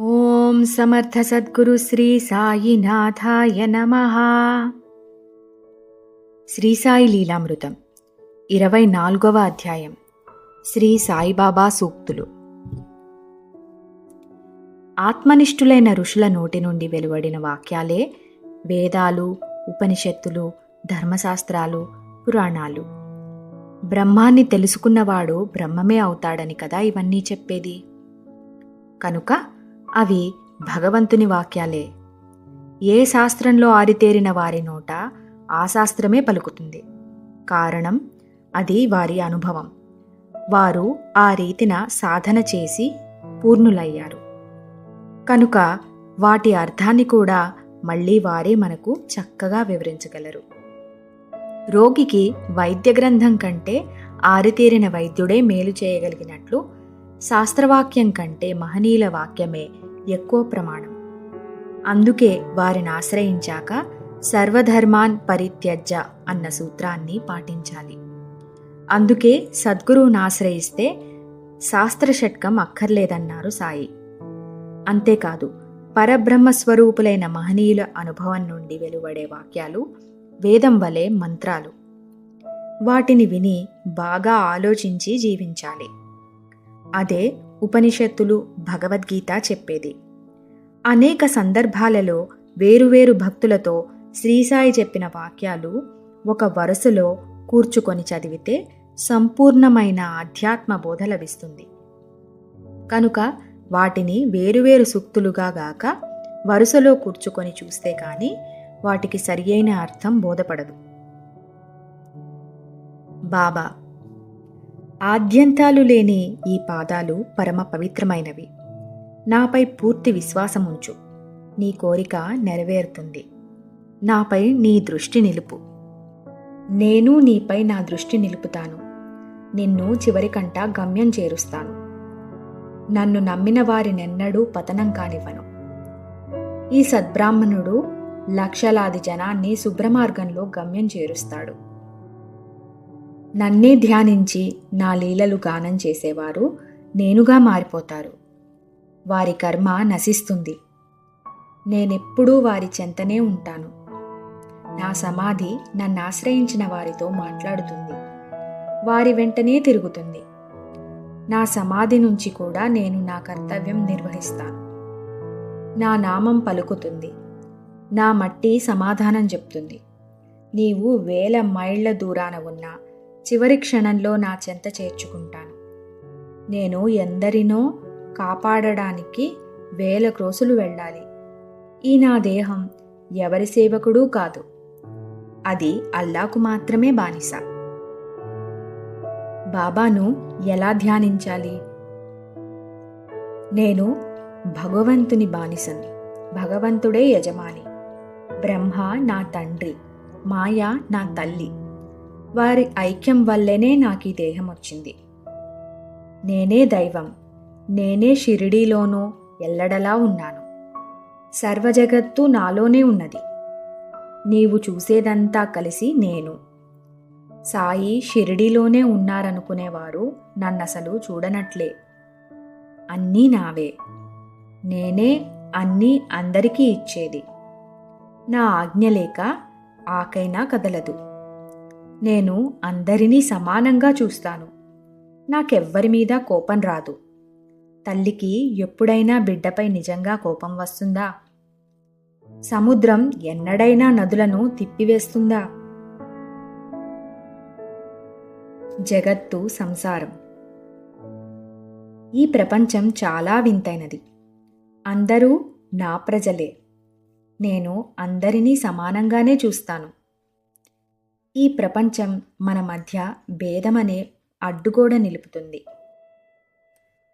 ఓం సమర్థ సద్గురు శ్రీ సాయినాథాయ నమ. శ్రీ సాయి లీలామృతం ఇరవై నాలుగవ అధ్యాయం శ్రీ సాయిబాబా సూక్తులు. ఆత్మనిష్ఠులైన ఋషుల నోటి నుండి వెలువడిన వాక్యాలే వేదాలు ఉపనిషత్తులు ధర్మశాస్త్రాలు పురాణాలు. బ్రహ్మాన్ని తెలుసుకున్నవాడు బ్రహ్మమే అవుతాడని కదా ఇవన్నీ చెప్పేది. కనుక అవి భగవంతుని వాక్యాలే. ఏ శాస్త్రంలో ఆరితేరిన వారి నోట ఆ శాస్త్రమే పలుకుతుంది. కారణం అది వారి అనుభవం. వారు ఆ రీతిన సాధన చేసి పూర్ణులయ్యారు. కనుక వాటి అర్థాన్ని కూడా మళ్ళీ వారే మనకు చక్కగా వివరించగలరు. రోగికి వైద్య గ్రంథం కంటే ఆరితేరిన వైద్యుడే మేలు చేయగలిగినట్లు శాస్త్రవాక్యం కంటే మహనీయుల వాక్యమే ఎక్కువ ప్రమాణం. అందుకే వారిని ఆశ్రయించాక సర్వధర్మాన్ పరిత్యజ్య అన్న సూత్రాన్ని పాటించాలి. అందుకే సద్గురువుని ఆశ్రయిస్తే శాస్త్రషట్కం అక్కర్లేదన్నారు సాయి. అంతేకాదు పరబ్రహ్మ స్వరూపులైన మహనీయుల అనుభవం నుండి వెలువడే వాక్యాలు వేదం వలె మంత్రాలు. వాటిని విని బాగా ఆలోచించి జీవించాలి. అదే ఉపనిషత్తులు భగవద్గీత చెప్పేది. అనేక సందర్భాలలో వేరువేరు భక్తులతో శ్రీసాయి చెప్పిన వాక్యాలు ఒక వరుసలో కూర్చుకొని చదివితే సంపూర్ణమైన ఆధ్యాత్మ బోధ లభిస్తుంది. కనుక వాటిని వేరువేరు సూక్తులుగా గాక వరుసలో కూర్చుకొని చూస్తే కానీ వాటికి సరియైన అర్థం బోధపడదు. బాబా ఆద్యంతాలు లేని ఈ పాదాలు పరమ పవిత్రమైనవి. నాపై పూర్తి విశ్వాసముంచు. నీ కోరిక నెరవేరుతుంది. నాపై నీ దృష్టి నిలుపు. నేను నీపై నా దృష్టి నిలుపుతాను. నిన్ను చివరికంట గమ్యం చేరుస్తాను. నన్ను నమ్మిన వారినెన్నడూ పతనం కానివ్వను. ఈ సద్బ్రాహ్మణుడు లక్షలాది జనాన్ని శుభ్రమార్గంలో గమ్యం చేరుస్తాడు. నన్నే ధ్యానించి నా లీలలు గానం చేసేవారు నేనుగా మారిపోతారు. వారి కర్మ నశిస్తుంది. నేనెప్పుడూ వారి చెంతనే ఉంటాను. నా సమాధి నన్ను ఆశ్రయించిన వారితో మాట్లాడుతుంది. వారి వెంటనే తిరుగుతుంది. నా సమాధి నుంచి కూడా నేను నా కర్తవ్యం నిర్వహిస్తాను. నా నామం పలుకుతుంది. నా మట్టి సమాధానం చెప్తుంది. నీవు వేల మైళ్ళ దూరాన ఉన్నా చివరి క్షణంలో నా చెంత చేర్చుకుంటాను. నేను ఎందరినో కాపాడడానికి వేల క్రోసులు వెళ్ళాలి. ఈ నా దేహం ఎవరి సేవకుడూ కాదు. అది అల్లాకు మాత్రమే బానిస. బాబాను ఎలా ధ్యానించాలి? నేను భగవంతుని బానిసని భగవంతుడే యజమాని. బ్రహ్మ నా తండ్రి మాయ నా తల్లి. వారి ఐక్యం వల్లనే నాకు ఈ దేహం వచ్చింది నేనే దైవం నేనే షిరిడీలోనూ ఎల్లడలా ఉన్నాను. సర్వజగత్తు నాలోనే ఉన్నది. నీవు చూసేదంతా కలిసి నేను. సాయి షిరిడీలోనే ఉన్నారనుకునేవారు నన్నసలు చూడనట్లే. అన్నీ నావే. నేనే అన్నీ అందరికీ ఇచ్చేది. నా ఆజ్ఞ లేక ఆకైనా కదలదు. నేను అందరినీ సమానంగా చూస్తాను. నాకెవ్వరి మీద కోపం రాదు. తల్లికి ఎప్పుడైనా బిడ్డపై నిజంగా కోపం వస్తుందా? సముద్రం ఎన్నడైనా నదులను తిప్పివేస్తుందా? జగత్తు సంసారం. ఈ ప్రపంచం చాలా వింతైనది. అందరూ నా ప్రజలే. నేను అందరినీ సమానంగానే చూస్తాను. ఈ ప్రపంచం మన మధ్య భేదమనే అడ్డుగోడ నిలుపుతుంది.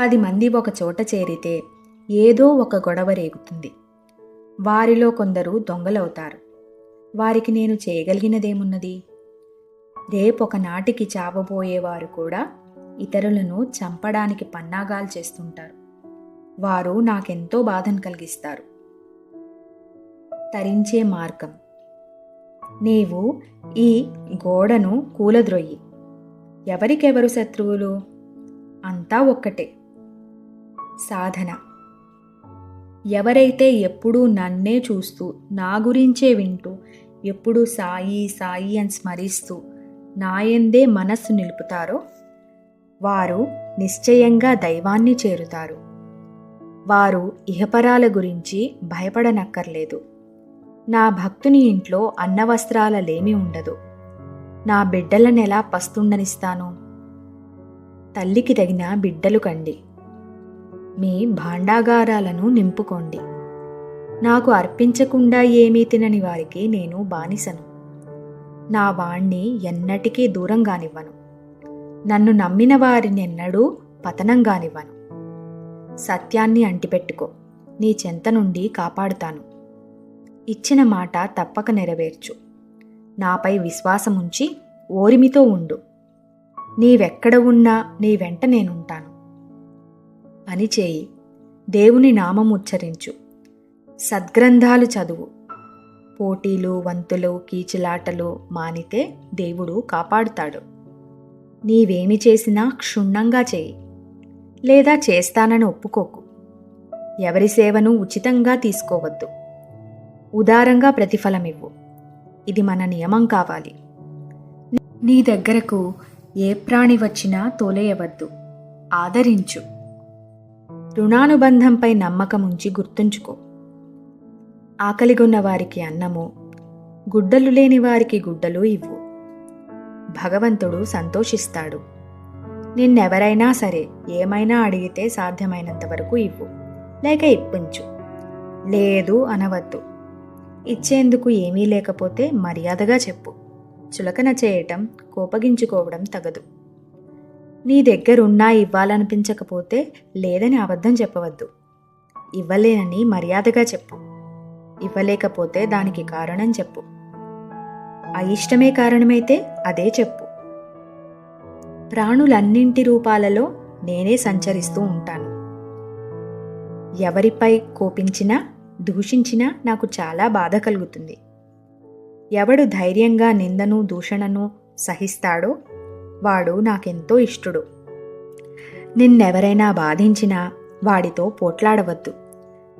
పది మంది ఒక చోట చేరితే ఏదో ఒక గొడవ రేగుతుంది. వారిలో కొందరు దొంగలవుతారు. వారికి నేను చేయగలిగినదేమున్నది? రేపొక నాటికి చావబోయేవారు కూడా ఇతరులను చంపడానికి పన్నాగాలు చేస్తుంటారు. వారు నాకెంతో బాధను కలిగిస్తారు. తరించే మార్గం. నీవు ఈ గోడను కూలద్రొయ్యి ఎవరికెవరు శత్రువులు? అంతా ఒక్కటే. సాధన. ఎవరైతే ఎప్పుడూ నన్నే చూస్తూ నా గురించే వింటూ ఎప్పుడూ సాయి సాయి అని స్మరిస్తూ నాయందే మనస్సు నిలుపుతారో వారు నిశ్చయంగా దైవాన్ని చేరుతారు. వారు ఇహపరాల గురించి భయపడనక్కర్లేదు. నా భక్తుని ఇంట్లో అన్నవస్త్రాల లేమి ఉండదు. నా బిడ్డలనెలా పస్తుండనిస్తాను? తల్లికి తగిన బిడ్డలు కండి. మీ భాండాగారాలను నింపుకోండి. నాకు అర్పించకుండా ఏమీ తినని వారికి నేను బానిసను. నా వాణ్ణి ఎన్నటికీ దూరంగానివ్వను. నన్ను నమ్మిన వారినెన్నడూ పతనంగానివ్వను. సత్యాన్ని అంటిపెట్టుకో. నీ చెంత నుండి కాపాడుతాను. ఇచ్చిన మాట తప్పక నెరవేర్చు. నాపై విశ్వాసముంచి ఓరిమితో ఉండు. నీవెక్కడ ఉన్నా నీ వెంట నేనుంటాను. పని చేయి దేవుని నామం ఉచ్చరించు. సద్గ్రంథాలు చదువు. పోటీలు వంతులు కీచులాటలు మానితే దేవుడు కాపాడుతాడు. నీవేమి చేసినా క్షుణ్ణంగా చేయి. లేదా చేస్తానని ఒప్పుకోకు. ఎవరి సేవను ఉచితంగా తీసుకోవద్దు. ఉదారంగా ప్రతిఫలమివ్వు. ఇది మన నియమం కావాలి. నీ దగ్గరకు ఏ ప్రాణి వచ్చినా తోలేయవద్దు. ఆదరించు. రుణానుబంధంపై నమ్మకముంచి గుర్తుంచుకో. ఆకలిగొన్న వారికి అన్నము గుడ్డలు లేని వారికి గుడ్డలు ఇవ్వు. భగవంతుడు సంతోషిస్తాడు. నిన్నెవరైనా సరే ఏమైనా అడిగితే సాధ్యమైనంత వరకు ఇవ్వు లేక ఇప్పించు. లేదు అనవద్దు. ఇచ్చేందుకు ఏమీ లేకపోతే మర్యాదగా చెప్పు. చులకన చేయటం కోపగించుకోవడం తగదు. నీ దగ్గరున్నా ఇవ్వాలనిపించకపోతే లేదని అబద్ధం చెప్పవద్దు. ఇవ్వలేనని మర్యాదగా చెప్పు. ఇవ్వలేకపోతే దానికి కారణం చెప్పు. అయిష్టమే కారణమైతే అదే చెప్పు. ప్రాణులన్నింటి రూపాలలో నేనే సంచరిస్తూ ఉంటాను. ఎవరిపై కోపించినా దూషించినా నాకు చాలా బాధ కలుగుతుంది. ఎవడు ధైర్యంగా నిందను దూషణను సహిస్తాడో వాడు నాకెంతో ఇష్టడు. నిన్నెవరైనా బాధించినా వాడితో పోట్లాడవద్దు.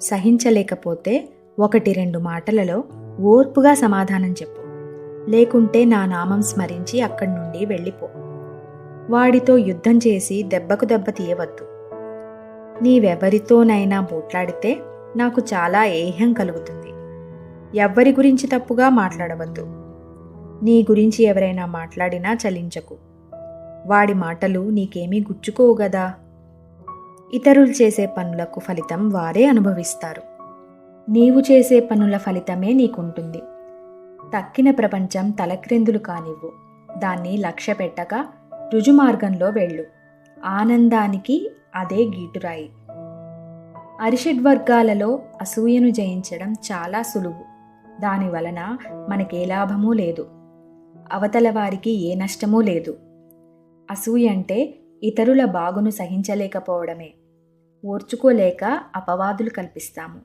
సహించలేకపోతే ఒకటి రెండు మాటలలో ఓర్పుగా సమాధానం చెప్పు. లేకుంటే నా నామం స్మరించి అక్కడి నుండి వెళ్ళిపో. వాడితో యుద్ధం చేసి దెబ్బకు దెబ్బ తీయవద్దు. నీవెవరితోనైనా పోట్లాడితే నాకు చాలా ఏహ్యం కలుగుతుంది. ఎవ్వరి గురించి తప్పుగా మాట్లాడవద్దు. నీ గురించి ఎవరైనా మాట్లాడినా చలించకు. వాడి మాటలు నీకేమీ గుచ్చుకోవు గదా. ఇతరులు చేసే పనులకు ఫలితం వారే అనుభవిస్తారు. నీవు చేసే పనుల ఫలితమే నీకుంటుంది. తక్కిన ప్రపంచం తలక్రిందులు కానివ్వు. దాన్ని లక్ష్య పెట్టక రుజుమార్గంలో వెళ్ళు. ఆనందానికి అదే గీటురాయి. అరిషడ్ వర్గాలలో అసూయను జయించడం చాలా సులువు. దాని వలన మనకే లాభమూ లేదు. అవతల వారికి ఏ నష్టమూ లేదు. అసూయ అంటే ఇతరుల బాగును సహించలేకపోవడమే. ఓర్చుకోలేక అపవాదులు కల్పిస్తాము.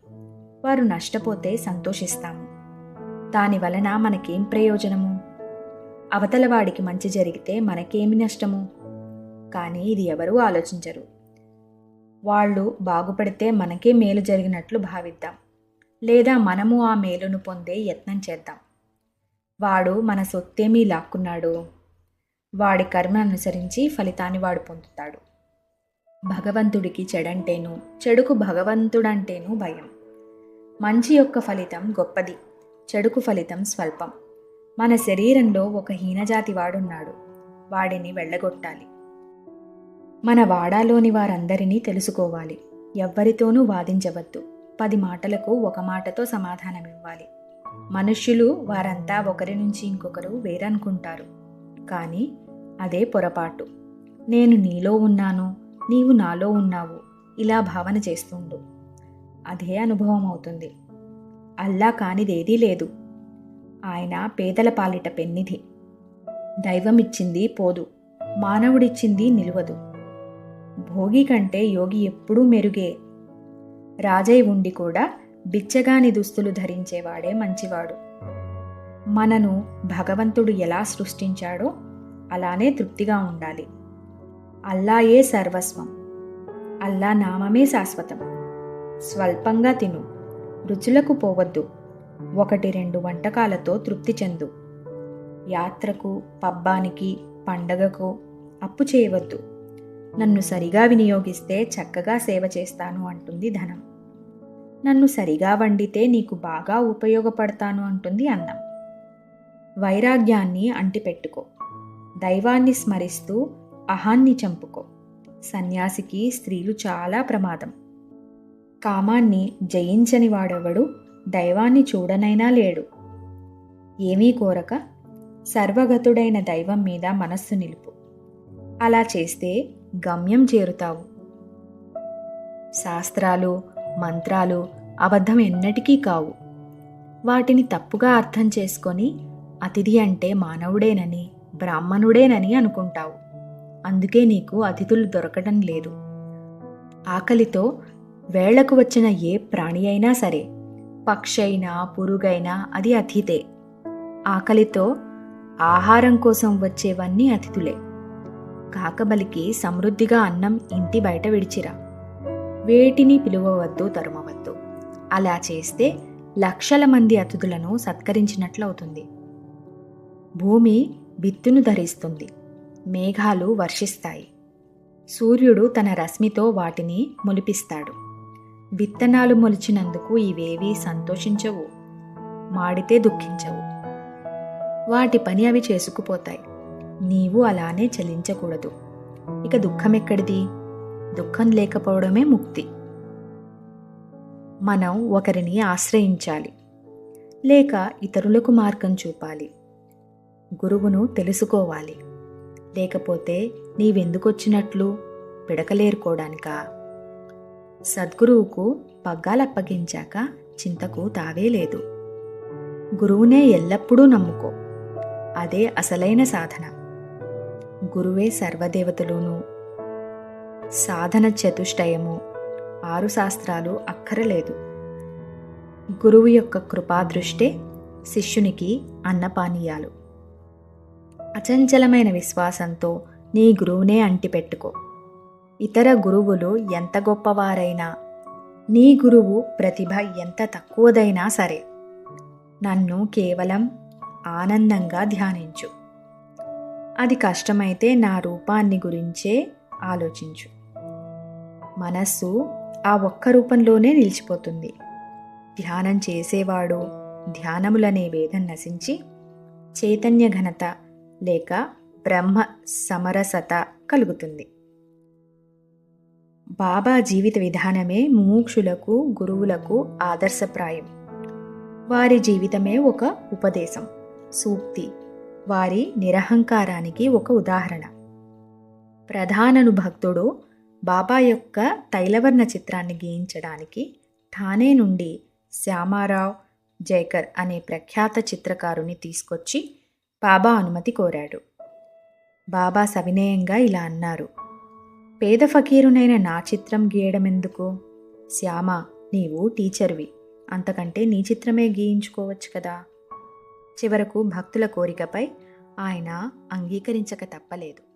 వారు నష్టపోతే సంతోషిస్తాము. దాని వలన మనకేం ప్రయోజనము? అవతలవాడికి మంచి జరిగితే మనకేమి నష్టము? కానీ ఇది ఎవరూ ఆలోచించరు. వాళ్ళు బాగుపడితే మనకే మేలు జరిగినట్లు భావిద్దాం. లేదా మనము ఆ మేలును పొందే యత్నం చేద్దాం. వాడు మన సొత్తేమీ లాక్కున్నాడు? వాడి కర్మ అనుసరించి ఫలితాన్ని వాడు పొందుతాడు. భగవంతుడికి చెడంటేను చెడుకు భగవంతుడంటేను భయం. మంచి యొక్క ఫలితం గొప్పది చెడుకు ఫలితం స్వల్పం. మన శరీరంలో ఒక హీనజాతి వాడున్నాడు వాడిని వెళ్ళగొట్టాలి. మన వాడాలోని వారందరినీ తెలుసుకోవాలి ఎవ్వరితోనూ వాదించవద్దు. పది మాటలకు ఒక మాటతో సమాధానమివ్వాలి. మనుష్యులు వారంతా ఒకరి నుంచి ఇంకొకరు వేరనుకుంటారు. కానీ అదే పొరపాటు. నేను నీలో ఉన్నాను నీవు నాలో ఉన్నావు ఇలా భావన చేస్తుండు. అదే అనుభవం అవుతుంది. అల్లా కానిదేదీ లేదు. ఆయన పేదల పాలిట పెన్నిధి. దైవమిచ్చింది పోదు మానవుడిచ్చింది నిలువదు. భోగి కంటే యోగి ఎప్పుడూ మెరుగే. రాజై ఉండి కూడా బిచ్చగాని దుస్తులు ధరించేవాడే మంచివాడు. మనను భగవంతుడు ఎలా సృష్టించాడో అలానే తృప్తిగా ఉండాలి. అల్లాయే సర్వస్వం. అల్లా నామమే శాశ్వతం. స్వల్పంగా తిను. రుచులకు పోవద్దు. ఒకటి రెండు వంటకాలతో తృప్తి చెందు. యాత్రకు పబ్బానికి పండగకు అప్పు చేయవద్దు. నన్ను సరిగా వినియోగిస్తే చక్కగా సేవ చేస్తాను అంటుంది ధనం. నన్ను సరిగా వండితే నీకు బాగా ఉపయోగపడతాను అంటుంది అన్నం. వైరాగ్యాన్ని అంటిపెట్టుకో. దైవాన్ని స్మరిస్తూ అహాన్ని చంపుకో. సన్యాసికి స్త్రీలు చాలా ప్రమాదం. కామాన్ని జయించని వాడెవడు? దైవాన్ని చూడనైనా లేడు. ఏమీ కోరక సర్వగతుడైన దైవం మీద మనస్సు నిలుపు. అలా చేస్తే గమ్యం చేరుతావు. శాస్త్రాలు మంత్రాలు అబద్ధం ఎన్నటికీ కావు. వాటిని తప్పుగా అర్థం చేసుకొని అతిథి అంటే మానవుడేనని బ్రాహ్మణుడేనని అనుకుంటావు. అందుకే నీకు అతిథులు దొరకడం లేదు. ఆకలితో వేళ్ళకు వచ్చిన ఏ ప్రాణి అయినా సరే పక్షి అయినా పురుగైనా అది అతిథే. ఆకలితో ఆహారం కోసం వచ్చేవన్నీ అతిథులే. కాకబలికి సమృద్ధిగా అన్నం ఇంటి బయట విడిచిరా. వేటిని పిలువవద్దు తరుమవద్దు. అలా చేస్తే లక్షల మంది అతిథులను సత్కరించినట్లవుతుంది. భూమి విత్తును ధరిస్తుంది. మేఘాలు వర్షిస్తాయి. సూర్యుడు తన రశ్మితో వాటిని మొలిపిస్తాడు. విత్తనాలు మొలిచినందుకు ఇవేవీ సంతోషించవు. మాడితే దుఃఖించవు. వాటి పని అవి చేసుకుపోతాయి. నీవు అలానే చలించకూడదు. ఇక దుఃఖం ఎక్కడిది దుఃఖం లేకపోవడమే ముక్తి. మనం ఒకరిని ఆశ్రయించాలి. లేక ఇతరులకు మార్గం చూపాలి. గురువును తెలుసుకోవాలి. లేకపోతే నీవెందుకొచ్చినట్లు పిడకలేరుకోవడానికా సద్గురువుకు పగ్గాలప్పగించాక చింతకు తావే లేదు. గురువునే ఎల్లప్పుడూ నమ్ముకో. అదే అసలైన సాధన. గురువే సర్వదేవతలును. సాధన చతుష్టయము ఆరు శాస్త్రాలు అక్కరలేదు. గురువు యొక్క కృపాదృష్టే శిష్యునికి అన్నపానీయాలు. అచంచలమైన విశ్వాసంతో నీ గురువునే అంటిపెట్టుకో. ఇతర గురువులు ఎంత గొప్పవారైనా నీ గురువు ప్రతిభ ఎంత తక్కువదైనా సరే నన్ను కేవలం ఆనందంగా ధ్యానించు. అది కష్టమైతే నా రూపాన్ని గురించే ఆలోచించు. మనస్సు ఆ ఒక్క రూపంలోనే నిలిచిపోతుంది. ధ్యానం చేసేవాడు ధ్యానములనే భేదం నశించి చైతన్య ఘనత లేక బ్రహ్మ సమరసత కలుగుతుంది. బాబా జీవిత విధానమే ముముక్షులకు గురువులకు ఆదర్శప్రాయం. వారి జీవితమే ఒక ఉపదేశం సూక్తి. వారి నిరహంకారానికి ఒక ఉదాహరణ. ప్రధానను భక్తుడు బాబా యొక్క తైలవర్ణ చిత్రాన్ని గీయించడానికి ఠానే నుండి శ్యామారావు జైకర్ అనే ప్రఖ్యాత చిత్రకారుని తీసుకొచ్చి బాబా అనుమతి కోరాడు. బాబా సవినయంగా ఇలా అన్నారు. పేద ఫకీరునైన నా చిత్రం గీయడమెందుకు? శ్యామ నీవు టీచర్వి. అంతకంటే నీ చిత్రమే గీయించుకోవచ్చు కదా? చివరకు భక్తుల కోరికపై ఆయన అంగీకరించక తప్పలేదు.